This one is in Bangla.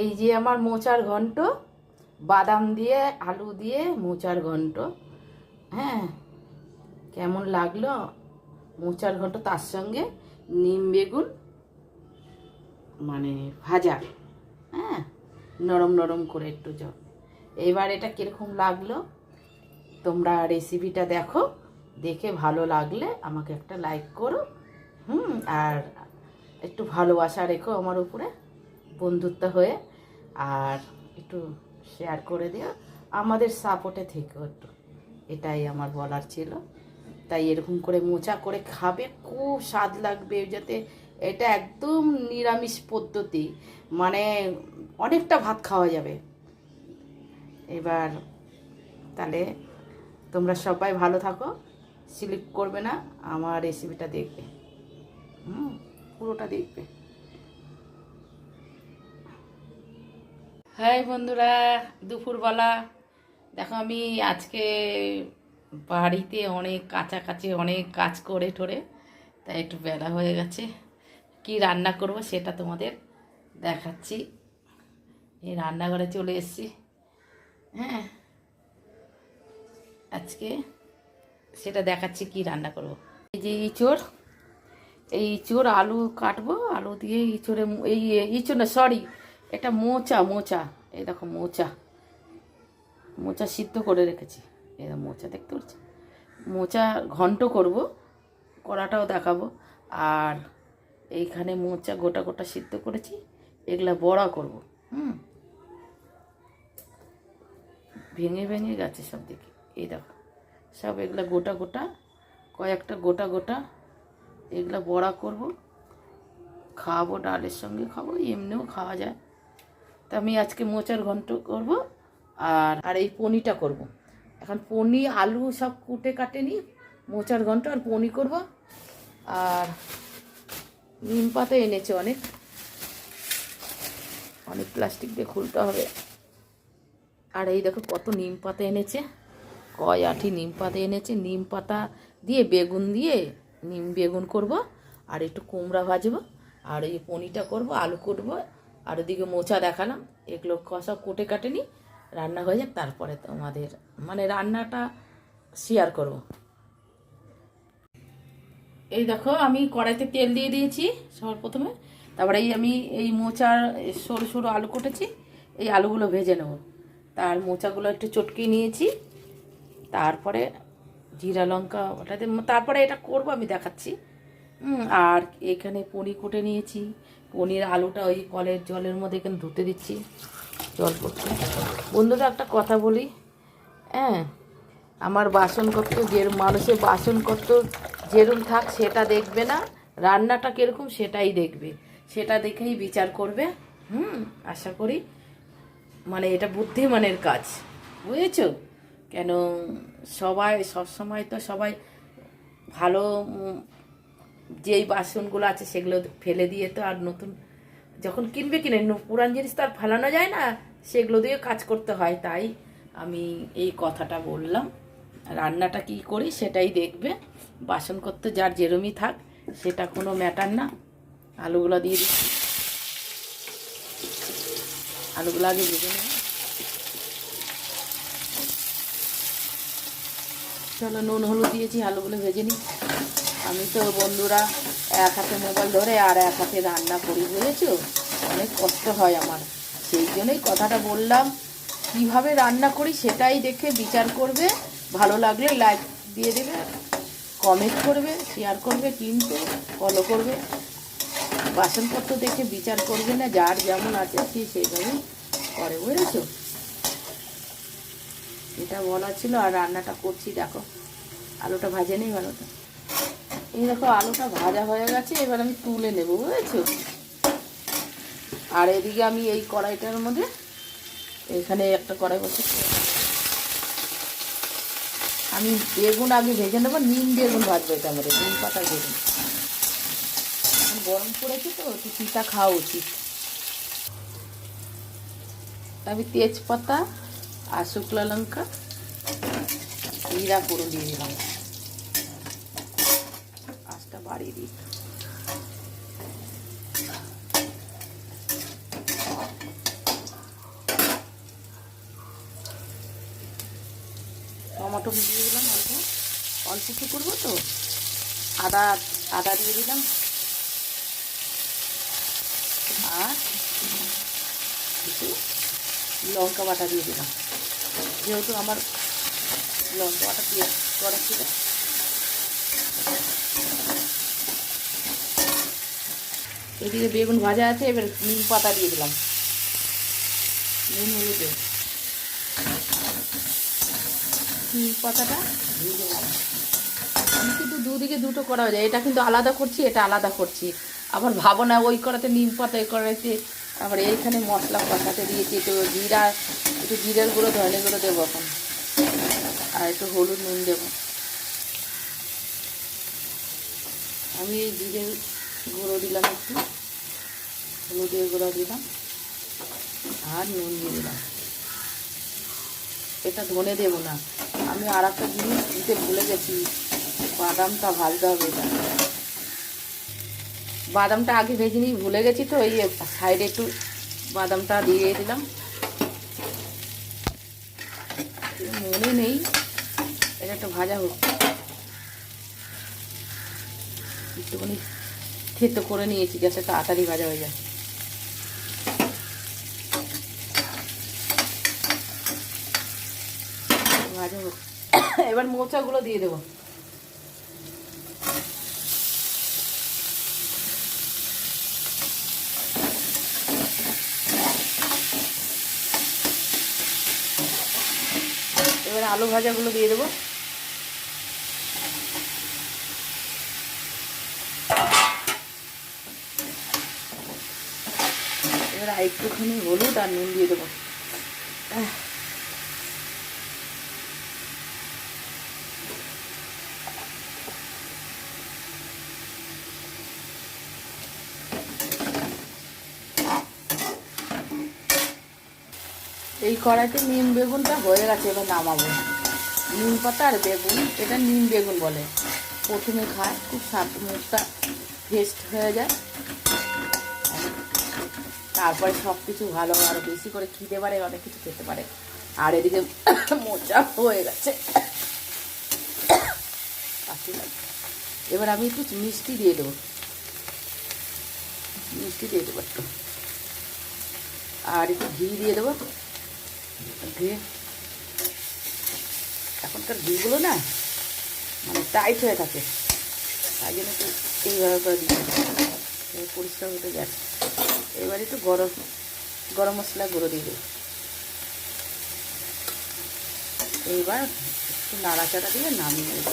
এই যে আমার মোচার ঘন্ট, বাদাম দিয়ে, আলু দিয়ে মোচার ঘন্ট। হ্যাঁ কেমন লাগল মোচার ঘন্ট? তার সঙ্গে নিম বেগুন মানে ভাজা হ্যাঁ নরম নরম করে একটু জল। এবার এটা কীরকম লাগল? তোমরা রেসিপিটা দেখো, দেখে ভালো লাগলে আমাকে একটা লাইক করো। হুম, আর একটু ভালোবাসা রেখো আমার উপরে। বন্ধুত্ব হয়ে আর একটু শেয়ার করে দিও। আমাদের সাপোর্টে থেকেও একটু। এটাই আমার বলার ছিল। তাই এরকম করে মোচা করে খাবে, খুব স্বাদ লাগবে যাতে এটা একদম নিরামিষ পদ্ধতি। মানে অনেকটা ভাত খাওয়া যাবে। এবার তাহলে তোমরা সবাই ভালো থাকো স্লিপ করবে না, আমার রেসিপিটা দেখবে। হুম, পুরোটা দেখবে। হাই বন্ধুরা, দুপুরবেলা। দেখো, আমি আজকে বাড়িতে অনেক কাছাকাছি অনেক কাজ করে ঠরে তাই একটু বেলা হয়ে গেছে। কি রান্না করব সেটা তোমাদের দেখাচ্ছি। এই রান্নাঘরে চলে এসেছি। হ্যাঁ আজকে সেটা দেখাচ্ছি কি রান্না করব। এই যে ইঁচড়, এই ইঁচড় আলু কাটবো, আলু দিয়ে ইঁচড়ে এই ইঁচড় না সরি এটা মোচা মোচা। এই দেখো মোচা। মোচা সিদ্ধ করে রেখেছি। এই মোচা, দেখতে পাচ্ছি? মোচা ঘন্ট করব, কড়াটাও দেখাবো। আর এইখানে মোচা গোটা গোটা সিদ্ধ করেছি, এগুলা বড়া করব, হুম? ভেঙে ভেঙে গেছে সব দিকে। এই দেখো, সব এগুলা গোটা গোটা, কয়েকটা গোটা গোটা এগুলা বড়া করব। খাওয়াবো ডালের সঙ্গে খাব, এমনিও খাওয়া যায়। তা আমি আজকে মোচার ঘন্ট করব আর আর এই পনিটা করব। এখন পনি আলু সব কুটে কাটে নি মোচার ঘন্ট আর পনি করব। আর নিম পাতা এনেছে অনেক। অনেক প্লাস্টিক দিয়ে খুলতে হবে। আর এই দেখো কত নিম পাতা এনেছে। কয় আঠি নিম পাতা এনেছে। নিম পাতা দিয়ে বেগুন দিয়ে নিম বেগুন করব। আর একটু কুমড়া ভাজবো। আর এই পনিটা করব, আলু কুটবো। আর ওদিকে মোচা দেখালাম এগুলো সব কুটে কাটেনি। রান্না হয়ে যাক, তারপরে তোমাদের মানে রান্নাটা শেয়ার করব। এই দেখো, আমি কড়াইতে তেল দিয়ে দিয়েছি সবার প্রথমে। তারপরে এই আমি এই মোচার সরু সরু আলু কেটেছি, এই আলুগুলো ভেজে নেব। তার মোচাগুলো একটু চটকিয়ে নিয়েছি। তারপরে জিরা লঙ্কা ওটাতে, তারপরে এটা করব, আমি দেখাচ্ছি। আর এখানে পনির কুটে নিয়েছি পনির আলুটা ওই কলের জলের মধ্যে এখানে ধুতে দিচ্ছি। জল পড়ছে। বন্ধুরা, একটা কথা বলি। হ্যাঁ আমার বাসনপত্র যে মানুষের বাসনপত্র যেরকম থাক সেটা দেখবে না। রান্নাটা কীরকম সেটাই দেখবে। সেটা দেখেই বিচার করবে। হুম, আশা করি। মানে এটা বুদ্ধিমানের কাজ। বুঝেছ? কেন সবাই সব সময় তো সবাই ভালো যেই বাসনগুলো আছে সেগুলো ফেলে দিয়ে তো আর নতুন যখন কিনবে কিনে ন- পুরান জিনিস তো আর ফেলানো যায় না, সেগুলো দিয়ে কাজ করতে হয়। তাই আমি এই কথাটা বললাম। রান্নাটা কি করি সেটাই দেখবে। বাসন করতে যার যেরমই থাক, সেটা কোনো ম্যাটার না। আলুগুলো দিয়ে দিচ্ছি। আলুগুলো আগে ভেজে নেব। চলো নুন, হলুদ দিয়েছি, আলুগুলো ভেজে নিই। আমি তো বন্ধুরা এক হাতে মোবাইল ধরে আর এক হাতে রান্না করি, বুঝেছ? অনেক কষ্ট হয় আমার। সেই জন্যই কথাটা বললাম, কীভাবে রান্না করি সেটাই দেখে বিচার করবে। ভালো লাগলে লাইক দিয়ে দেবে কমেন্ট করবে শেয়ার করবে কিন্তু ফলো করবে। বাসনপত্র দেখে বিচার করবে না, যার যেমন আছে সে সেইভাবেই করে, বুঝেছ? এটা বলা ছিল আর রান্নাটা করছি, দেখো। আলুটা ভাজে নেই ভালো তো। এই দেখো আলুটা ভাজা হয়ে গেছে, এবার আমি তুলে নেব, বুঝেছ? আর এদিকে আমি এই কড়াইটার মধ্যে এখানে একটা কড়াই বসে আমি বেগুন আগে ভেজে নেব, নিম বেগুন ভাজবো এটা আমাদের নিম পাতা বেগুন। গরম পড়েছে তো একটু পিঠা খাওয়া উচিত। আমি তেজপাতা আর শুকনো লঙ্কা জিরা করে দিয়ে দিলাম। পাড়িয়ে দিই। টমেটো ভিজিয়ে দিলাম অল্প। অল্প একটু করব তো। আদা আদা দিয়ে দিলাম। আর একটু লঙ্কা বাটা দিয়ে দিলাম। যেহেতু আমার লঙ্কা বাটা দিয়ে করা ছিল এদিকে বেগুন ভাজা আছে, এবার নিম পাতা দিয়ে দিলাম। নিম হলুদে নিম পাতাটা দিয়ে দিলাম আমি কিন্তু দুদিকে দুটো করা যায়। এটা কিন্তু আলাদা করছি, এটা আলাদা করছি। আবার ভাবো না, ওই করাতে নিম পাতা এই করাতে আবার এইখানে মশলা কষাতে দিয়েছি, একটু জিরা, একটু জিরের গুঁড়ো, ধনে গুঁড়ো দেবো এখন। আর একটু হলুদ নুন দেবো। আমি এই জিরের গুঁড়ো দিলাম একটু। হলুদের গুঁড়ো দিলাম। আর নুন দিয়ে দিলাম। এটা ধনে দেবো না। আমি আর একটা জিনিস দিতে ভুলে গেছি। বাদামটা ভাজতে হবে এটা। বাদামটা আগে ভেজে নিই, ভুলে গেছি তো, এই সাইডে একটু বাদামটা দিয়ে দিলাম। মনে নেই। এটা একটু ভাজা হোক। একটুখানি থেতো করে নিয়েছি, যাতে তাড়াতাড়ি ভাজা হয়ে যায়। ভাজা হোক। এবার মোচাগুলো দিয়ে দেবো। এবার আলু ভাজাগুলো দিয়ে দেবো। এবার একটুখানি হলুদ আর নুন দিয়ে দেবো। এই কড়াইতে নিম বেগুনটা হয়ে গেছে, এবার নামাবো। নিম পাতা আর বেগুন, এটা নিম বেগুন বলে। প্রথমে খায়, খুব স্বাদ, মুখটা ফেস্ট হয়ে যায়। তারপরে সব কিছু ভালো আরও বেশি করে খেতে পারে, অনেক কিছু খেতে পারে। আর এদিকে মোচা হয়ে গেছে। এবার আমি একটু মিষ্টি দিয়ে দেবো। মিষ্টি দিয়ে দেবো একটু। আর একটু ঘি দিয়ে দেবো। ঘি। এখনকার ঘিগুলো না মানে টাইট হয়ে থাকে। তাই জন্য একটু এইভাবে করে দিই পরিষ্কার হতে যাচ্ছে। এবারে একটু গরম গরম মশলা গুঁড়ো দিয়ে দেবো এইবার একটু নাড়াচাড়া দিয়ে নামিয়ে দেবো